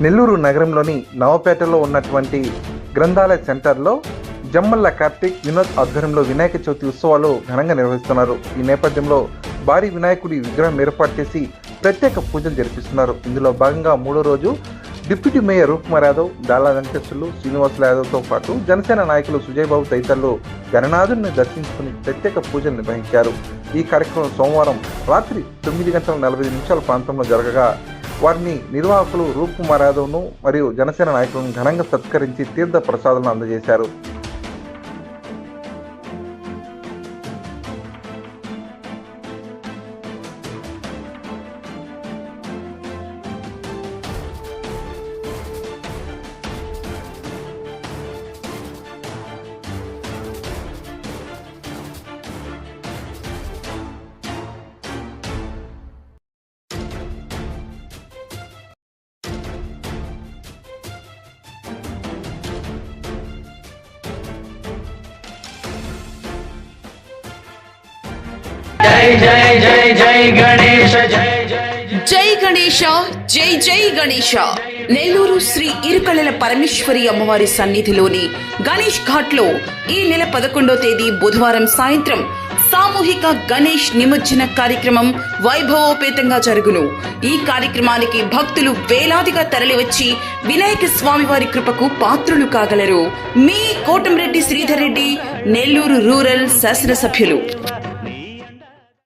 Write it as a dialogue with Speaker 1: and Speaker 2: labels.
Speaker 1: నెల్లూరు నగరంలోని నవపేటలో ఉన్నటువంటి గ్రంథాలయ సెంటర్లో జమ్మల్ల కార్తిక్ వినోద్ ఆధ్వర్యంలో వినాయక చవితి ఉత్సవాలు ఘనంగా నిర్వహిస్తున్నారు. ఈ నేపథ్యంలో భారీ వినాయకుడి విగ్రహం ఏర్పాటు చేసి ప్రత్యేక పూజలు జరిపిస్తున్నారు. ఇందులో భాగంగా మూడో రోజు డిప్యూటీ మేయర్ రూప్కుమార్ యాదవ్ దాలా వెంకటేశ్వర్లు శ్రీనివాసుల యాదవ్తో పాటు జనసేన నాయకులు సుజయ్ బాబు తదితరులు గణనాథుడిని దర్శించుకుని ప్రత్యేక పూజలు నిర్వహించారు. ఈ కార్యక్రమం సోమవారం రాత్రి తొమ్మిది గంటల నలభై నిమిషాల ప్రాంతంలో జరగగా వారిని నిర్వాహకులు రూప్ కుమార్ యాదవ్ను మరియు జనసేన నాయకులను ఘనంగా సత్కరించి తీర్థ ప్రసాదాలను అందజేశారు.
Speaker 2: జై జై జై
Speaker 3: జై గణేష జై జై గణేష నెల్లూరు శ్రీ ఇరుకళల పరమేశ్వరి అమ్మవారి సన్నిధిలోని గణేష్ ఘాట్లో ఈ నెల పదకొండో తేదీ బుధవారం సాయంత్రం సామూహిక గణేష్ నిమజ్జన కార్యక్రమం వైభవోపేతంగా జరుగును. ఈ కార్యక్రమానికి భక్తులు వేలాదిగా తరలివచ్చి వినాయక స్వామివారి కృపకు పాత్రులు కాగలరు. మీ కోటంరెడ్డి శ్రీధర్ రెడ్డి నెల్లూరు రూరల్ శాసనసభ్యులు.